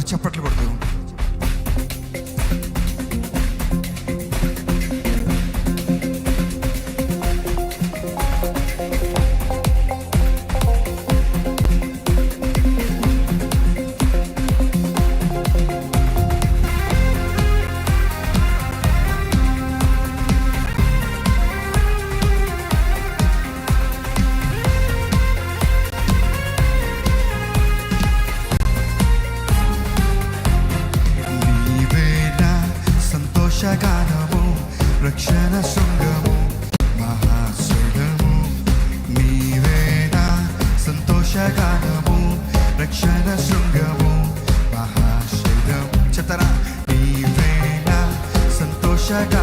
అందరు చప్పట్లు కొడుతూ enxergar.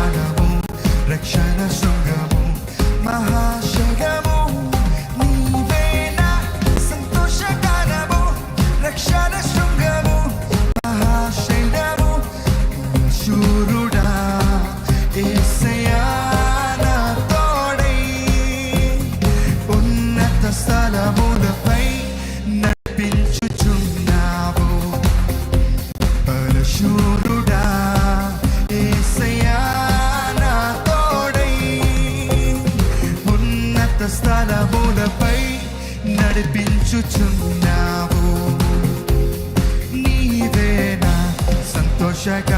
check out.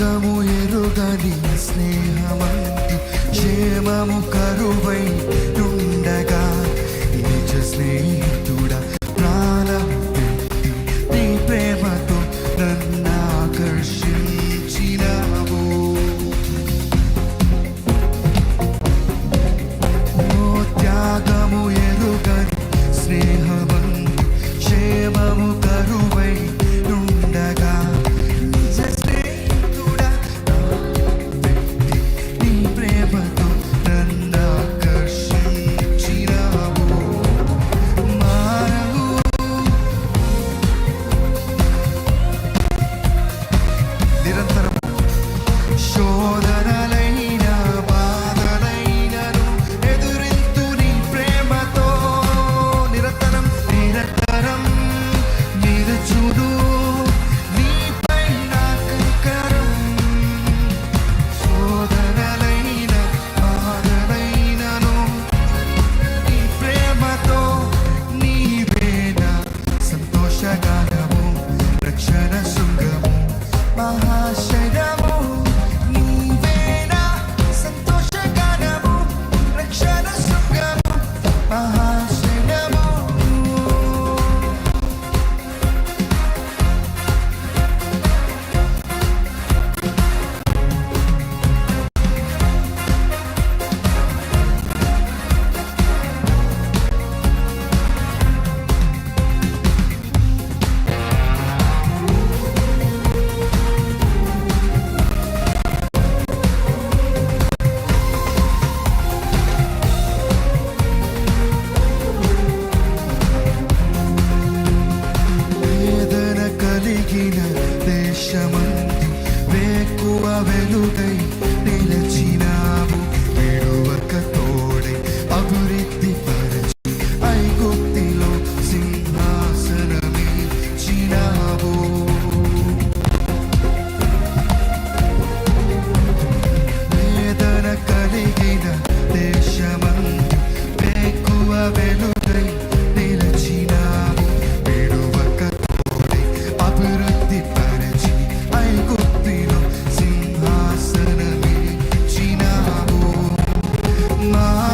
స్వర్గము ఎరుగని స్నేహమంటి క్షేమము కరువై నుండగా నిజ స్నేహితుడా 谁的目 My.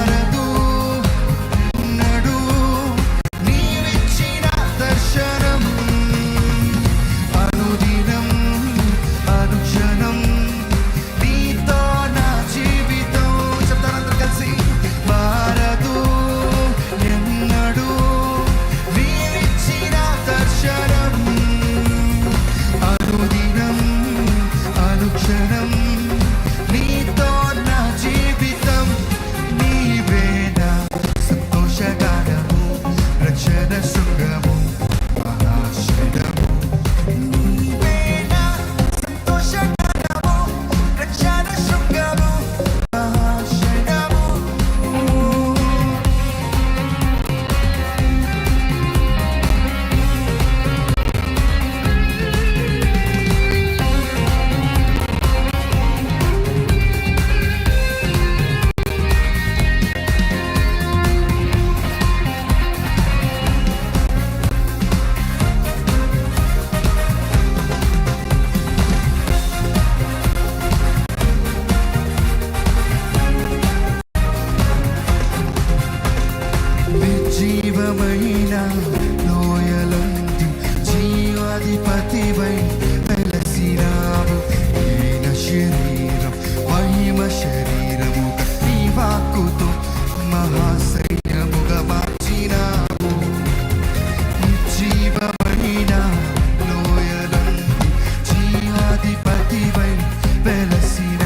தீவை வெலசின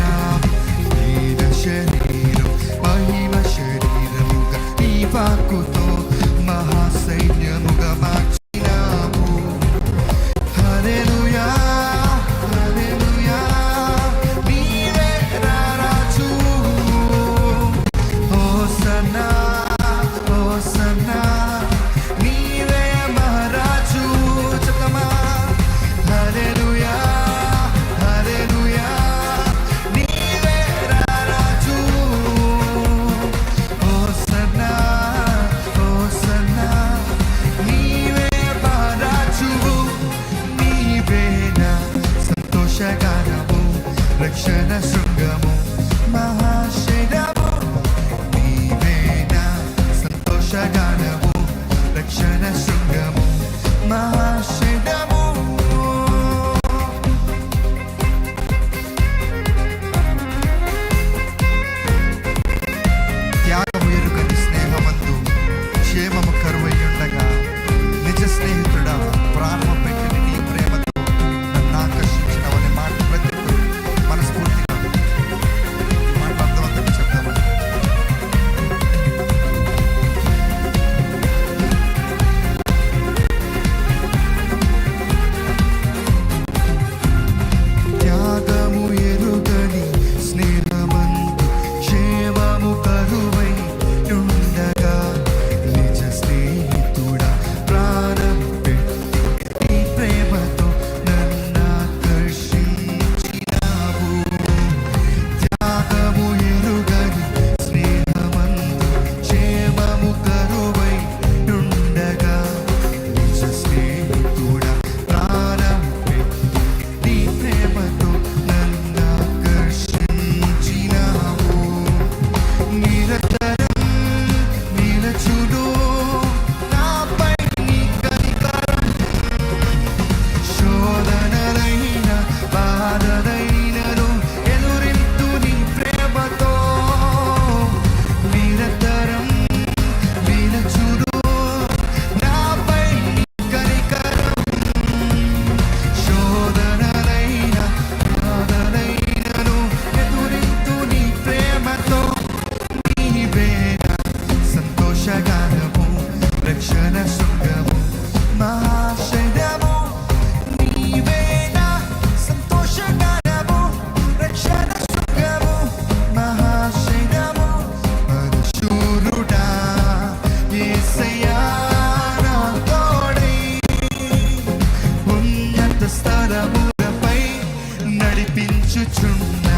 future.